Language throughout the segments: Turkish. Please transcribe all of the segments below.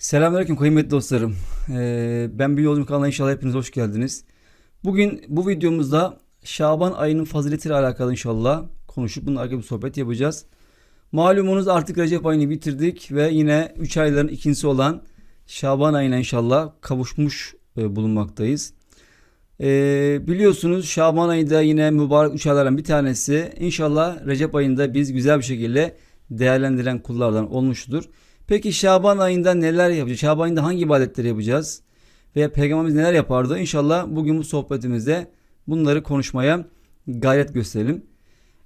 Selamünaleyküm kıymetli dostlarım. Ee, ben bir yolcum kanalına inşallah hepiniz hoş geldiniz. Bugün bu videomuzda Şaban ayının faziletiyle alakalı inşallah konuşup bunun hakkında bir sohbet yapacağız. Malumunuz artık Recep ayını bitirdik ve yine 3 ayların ikincisi olan Şaban ayına inşallah kavuşmuş e, bulunmaktayız. Ee, biliyorsunuz Şaban ayı da yine mübarek 3 aylardan bir tanesi. İnşallah Recep ayında biz güzel bir şekilde değerlendiren kullardan olmuştur. Peki Şaban ayında neler yapacağız? Şaban ayında hangi ibadetleri yapacağız? Ve Peygamberimiz neler yapardı? İnşallah bugün bu sohbetimizde bunları konuşmaya gayret gösterelim.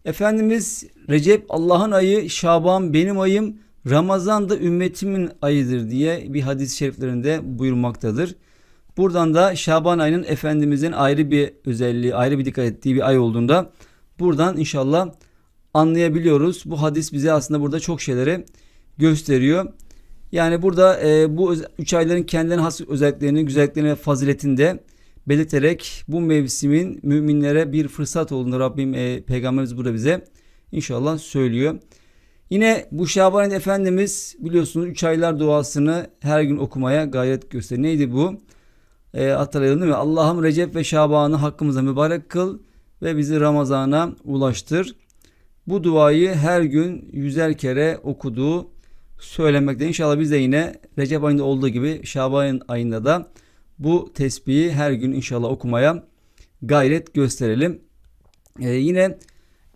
Efendimiz Recep Allah'ın ayı, Şaban benim ayım, Ramazan da ümmetimin ayıdır diye bir hadis-i şeriflerinde buyurmaktadır. Buradan da Şaban ayının Efendimizin ayrı bir özelliği, ayrı bir dikkat ettiği bir ay olduğunda buradan inşallah anlayabiliyoruz. Bu hadis bize aslında burada çok şeyleri gösteriyor. Yani burada e, bu 3 ayların kendilerine has özelliklerini, güzelliklerini ve faziletini de belirterek bu mevsimin müminlere bir fırsat olduğunu Rabbim e, Peygamberimiz burada bize inşallah söylüyor. Yine bu Şaban Efendimiz biliyorsunuz 3 aylar duasını her gün okumaya gayret gösteriyor. Neydi bu? E, hatırlayalım değil mi? Allah'ım Recep ve Şaban'ı hakkımıza mübarek kıl ve bizi Ramazan'a ulaştır. Bu duayı her gün yüzer kere okuduğu söylemekte. İnşallah biz de yine Recep ayında olduğu gibi Şaban ayında da bu tesbihi her gün inşallah okumaya gayret gösterelim. Ee, yine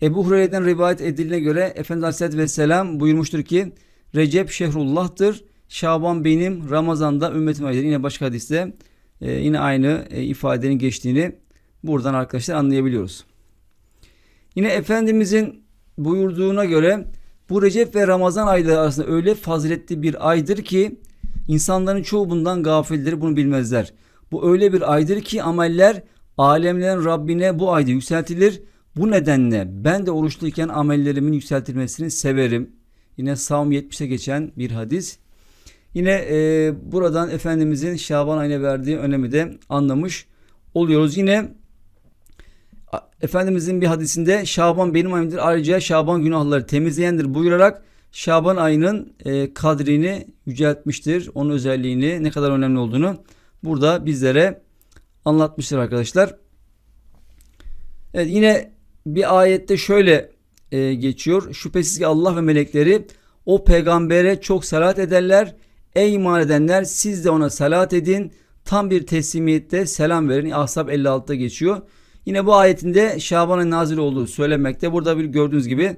Ebu Hureyre'den rivayet edildiğine göre Efendimiz Aleyhisselatü Vesselam buyurmuştur ki Recep şehrullah'tır. Şaban benim, Ramazan'da ümmetim ayıdır. Yine başka hadiste e, yine aynı e, ifadenin geçtiğini buradan arkadaşlar anlayabiliyoruz. Yine Efendimizin buyurduğuna göre bu Recep ve Ramazan ayları arasında öyle faziletli bir aydır ki insanların çoğu bundan gafildir bunu bilmezler. Bu öyle bir aydır ki ameller alemlerin Rabbine bu ayda yükseltilir. Bu nedenle ben de oruçluyken amellerimin yükseltilmesini severim. Yine Savm 70'e geçen bir hadis. Yine e, buradan Efendimizin Şaban ayına verdiği önemi de anlamış oluyoruz. Yine Efendimizin bir hadisinde Şaban benim ayımdır ayrıca Şaban günahları temizleyendir buyurarak Şaban ayının e, kadrini yüceltmiştir. Onun özelliğini ne kadar önemli olduğunu burada bizlere anlatmıştır arkadaşlar. Evet yine bir ayette şöyle e, geçiyor. Şüphesiz ki Allah ve melekleri o peygambere çok salat ederler. Ey iman edenler siz de ona salat edin. Tam bir teslimiyette selam verin. Ahzab 56'da geçiyor. Yine bu ayetinde Şaban'ın nazil olduğu söylenmekte. Burada bir gördüğünüz gibi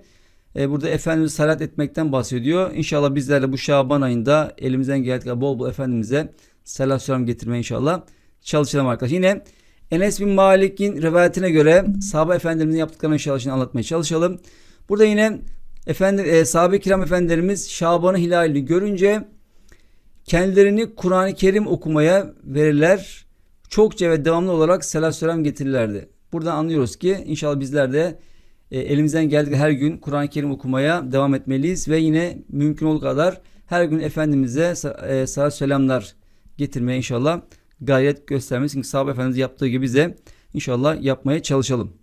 e, burada Efendimiz salat etmekten bahsediyor. İnşallah bizler de bu Şaban ayında elimizden geldiği bol bol Efendimiz'e salat selam getirmeye inşallah çalışalım arkadaşlar. Yine Enes bin Malik'in rivayetine göre sahabe efendilerimizin yaptıklarını inşallah anlatmaya çalışalım. Burada yine efendi, e, sahabe kiram efendilerimiz Şaban'ı hilalini görünce kendilerini Kur'an-ı Kerim okumaya verirler. Çokça ve devamlı olarak selam selam getirirlerdi. Buradan anlıyoruz ki inşallah bizler de e, elimizden geldiği her gün Kur'an-ı Kerim okumaya devam etmeliyiz ve yine mümkün olduğu kadar her gün Efendimiz'e e, salat selamlar getirmeye inşallah gayret göstermeliyiz. Çünkü sahabe Efendimiz yaptığı gibi bize inşallah yapmaya çalışalım.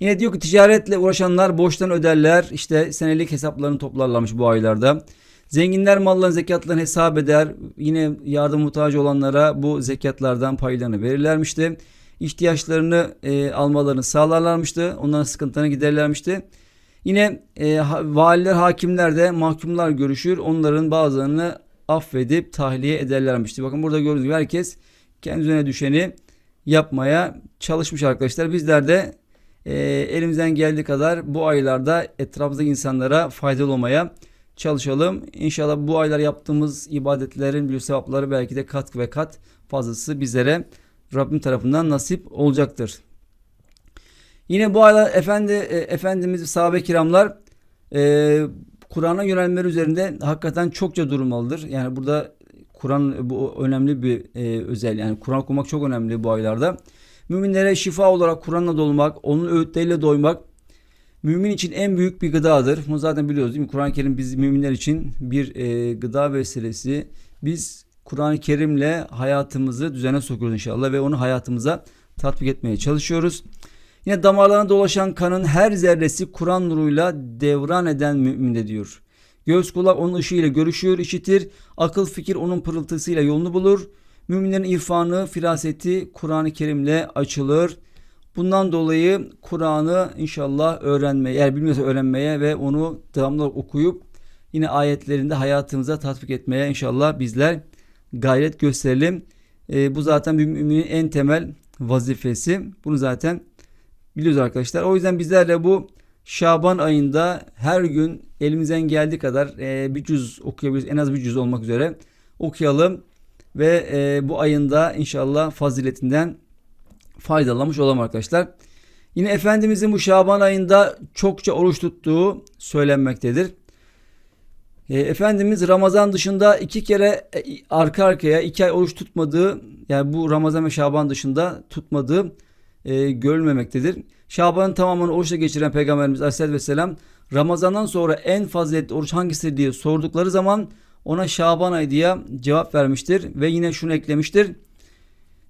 Yine diyor ki ticaretle uğraşanlar borçtan öderler. İşte senelik hesaplarını toplarlarmış bu aylarda. Zenginler malların zekatlarını hesap eder. Yine yardım muhtacı olanlara bu zekatlardan paylarını verirlermişti. İhtiyaçlarını e, almalarını sağlarlarmıştı. Onların sıkıntılarını giderlermişti. Yine e, valiler, hakimler de mahkumlar görüşür. Onların bazılarını affedip tahliye ederlermişti. Bakın burada gördüğünüz gibi herkes kendi üzerine düşeni yapmaya çalışmış arkadaşlar. Bizler de e, elimizden geldiği kadar bu aylarda etrafımızdaki insanlara faydalı olmaya çalışalım. İnşallah bu aylar yaptığımız ibadetlerin bir sevapları belki de kat ve kat fazlası bizlere Rabbim tarafından nasip olacaktır. Yine bu aylar efendi e, efendimiz sahabe kiramlar e, Kur'an'a yönelmeleri üzerinde hakikaten çokça durmalıdır. Yani burada Kur'an bu önemli bir e, özel yani Kur'an okumak çok önemli bu aylarda. Müminlere şifa olarak Kur'an'la dolmak, onun öğütleriyle doymak mümin için en büyük bir gıdadır. Bunu zaten biliyoruz değil mi? Kur'an-ı Kerim biz müminler için bir e, gıda vesilesi. Biz Kur'an-ı Kerim'le hayatımızı düzene sokuyoruz inşallah ve onu hayatımıza tatbik etmeye çalışıyoruz. Yine damarlarına dolaşan kanın her zerresi Kur'an nuruyla devran eden müminde diyor. Göz kulak onun ışığıyla görüşür, işitir. Akıl fikir onun pırıltısıyla yolunu bulur. Müminlerin irfanı, firaseti Kur'an-ı Kerim'le açılır. Bundan dolayı Kur'an'ı inşallah öğrenmeye, eğer bilmiyorsa öğrenmeye ve onu devamlı okuyup yine ayetlerinde hayatımıza tatbik etmeye inşallah bizler gayret gösterelim. Ee, bu zaten bir müminin en temel vazifesi. Bunu zaten biliyoruz arkadaşlar. O yüzden bizler de bu Şaban ayında her gün elimizden geldiği kadar e, bir cüz okuyabiliriz. En az bir cüz olmak üzere okuyalım ve e, bu ayında inşallah faziletinden faydalanmış olalım arkadaşlar. Yine Efendimizin bu Şaban ayında çokça oruç tuttuğu söylenmektedir. E, Efendimiz Ramazan dışında iki kere e, arka arkaya iki ay oruç tutmadığı yani bu Ramazan ve Şaban dışında tutmadığı e, görülmemektedir. Şaban'ın tamamını oruçla geçiren Peygamberimiz Aleyhisselatü Vesselam Ramazan'dan sonra en faziletli oruç hangisidir diye sordukları zaman ona Şaban ayı diye cevap vermiştir ve yine şunu eklemiştir.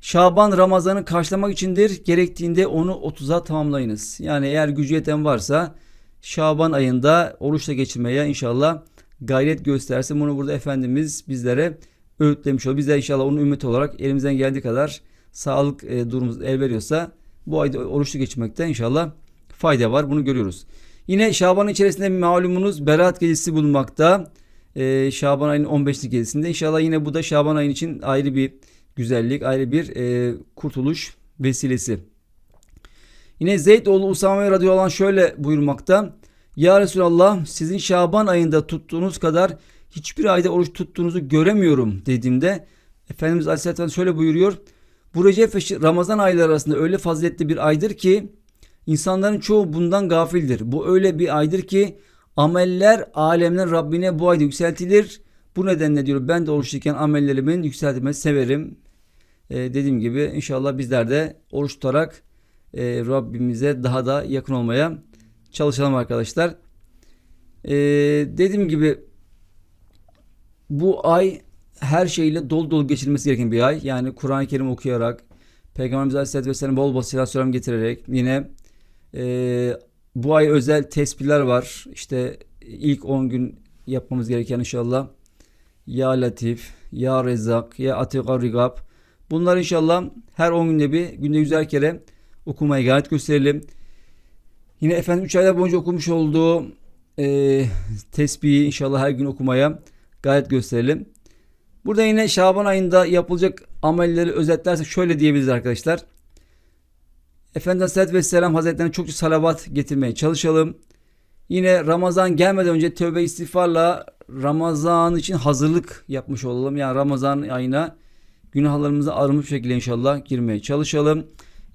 Şaban Ramazan'ı karşılamak içindir. Gerektiğinde onu 30'a tamamlayınız. Yani eğer gücü yeten varsa Şaban ayında oruçla geçirmeye inşallah gayret göstersin. Bunu burada Efendimiz bizlere öğütlemiş oluyor. Biz de inşallah onun ümmeti olarak elimizden geldiği kadar sağlık e, durumumuz el veriyorsa bu ayda oruçlu geçirmekte inşallah fayda var. Bunu görüyoruz. Yine Şaban içerisinde malumunuz Berat gecesi bulunmakta. Ee, Şaban ayının 15'lik gecesinde. İnşallah yine bu da Şaban ayın için ayrı bir güzellik, ayrı bir e, kurtuluş vesilesi. Yine Zeyd oğlu Usame radıyallahu anh şöyle buyurmakta. Ya Resulallah sizin Şaban ayında tuttuğunuz kadar hiçbir ayda oruç tuttuğunuzu göremiyorum dediğimde Efendimiz Aleyhisselatü Vesselam şöyle buyuruyor. Bu Recep ve Ramazan ayları arasında öyle faziletli bir aydır ki insanların çoğu bundan gafildir. Bu öyle bir aydır ki ameller alemler Rabbine bu ayda yükseltilir. Bu nedenle diyor ben de oruçluyken amellerimin yükseltilmesi severim. Ee, dediğim gibi inşallah bizler de oruç tutarak e, Rabbimize daha da yakın olmaya çalışalım arkadaşlar. Ee, dediğim gibi bu ay her şeyle dolu dolu geçirilmesi gereken bir ay. Yani Kur'an-ı Kerim okuyarak, Peygamberimiz Aleyhisselatü Vesselam bol bol selam selam getirerek yine e, bu ay özel tesbihler var. İşte ilk 10 gün yapmamız gereken inşallah. Ya Latif, Ya Rezak, Ya Atika Rigab. Bunlar inşallah her 10 günde bir, günde yüzer kere okumaya gayret gösterelim. Yine efendim 3 aylar boyunca okumuş olduğu e, tesbihi inşallah her gün okumaya gayret gösterelim. Burada yine Şaban ayında yapılacak amelleri özetlersek şöyle diyebiliriz arkadaşlar. Efendimiz Aleyhisselatü Vesselam Hazretlerine çokça salavat getirmeye çalışalım. Yine Ramazan gelmeden önce tövbe istiğfarla Ramazan için hazırlık yapmış olalım. Yani Ramazan ayına günahlarımızı arınmış şekilde inşallah girmeye çalışalım.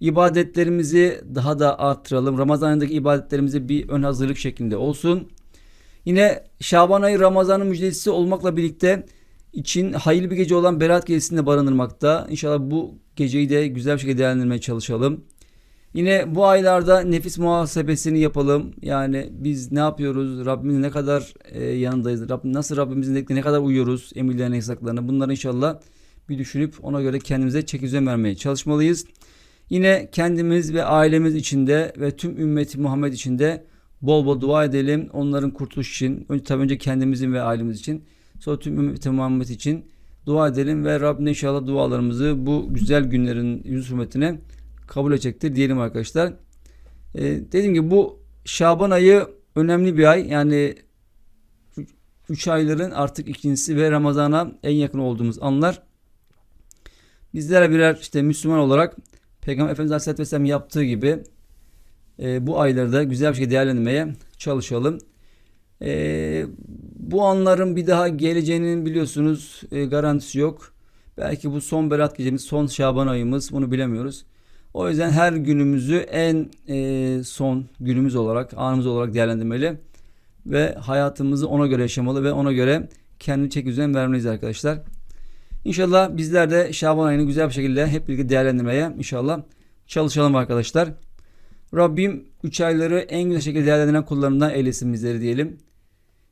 İbadetlerimizi daha da arttıralım. Ramazan ayındaki ibadetlerimizi bir ön hazırlık şeklinde olsun. Yine Şaban ayı Ramazan'ın müjdecisi olmakla birlikte için hayırlı bir gece olan Berat gecesinde barındırmakta. İnşallah bu geceyi de güzel bir şekilde değerlendirmeye çalışalım. Yine bu aylarda nefis muhasebesini yapalım. Yani biz ne yapıyoruz? Rabbimiz ne kadar e, yanındayız? Rabbim, nasıl Rabbimizin dediklerine ne kadar uyuyoruz? Emirlerine, yasaklarına. Bunları inşallah bir düşünüp ona göre kendimize çeki düzen vermeye çalışmalıyız. Yine kendimiz ve ailemiz içinde ve tüm ümmeti Muhammed içinde bol bol dua edelim. Onların kurtuluş için. Önce tabii önce kendimizin ve ailemiz için. Sonra tüm ümmeti Muhammed için dua edelim ve Rabbim inşallah dualarımızı bu güzel günlerin yüz hürmetine kabul edecektir diyelim arkadaşlar. Ee, dediğim gibi bu Şaban ayı önemli bir ay. Yani 3 ayların artık ikincisi ve Ramazan'a en yakın olduğumuz anlar. Bizlere birer işte Müslüman olarak Peygamber Efendimiz Aleyhisselatü Vesselam yaptığı gibi e, bu ayları da güzel bir şekilde değerlendirmeye çalışalım. E, bu anların bir daha geleceğinin biliyorsunuz e, garantisi yok. Belki bu son Berat gecemiz, son Şaban ayımız bunu bilemiyoruz. O yüzden her günümüzü en e, son günümüz olarak, anımız olarak değerlendirmeli. Ve hayatımızı ona göre yaşamalı ve ona göre kendi çek düzen vermeliyiz arkadaşlar. İnşallah bizler de Şaban ayını güzel bir şekilde hep birlikte değerlendirmeye inşallah çalışalım arkadaşlar. Rabbim 3 ayları en güzel şekilde değerlendiren kullarından eylesin bizleri diyelim.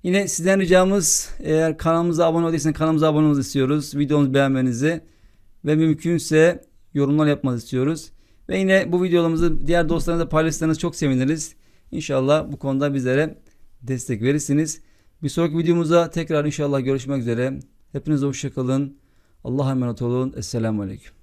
Yine sizden ricamız eğer kanalımıza abone değilseniz kanalımıza abone olmanızı istiyoruz. Videomuzu beğenmenizi ve mümkünse yorumlar yapmanızı istiyoruz. Ve yine bu videolarımızı diğer dostlarınızla paylaşırsanız çok seviniriz. İnşallah bu konuda bizlere destek verirsiniz. Bir sonraki videomuzda tekrar inşallah görüşmek üzere. Hepinize hoşçakalın. Allah'a emanet olun. Esselamu Aleyküm.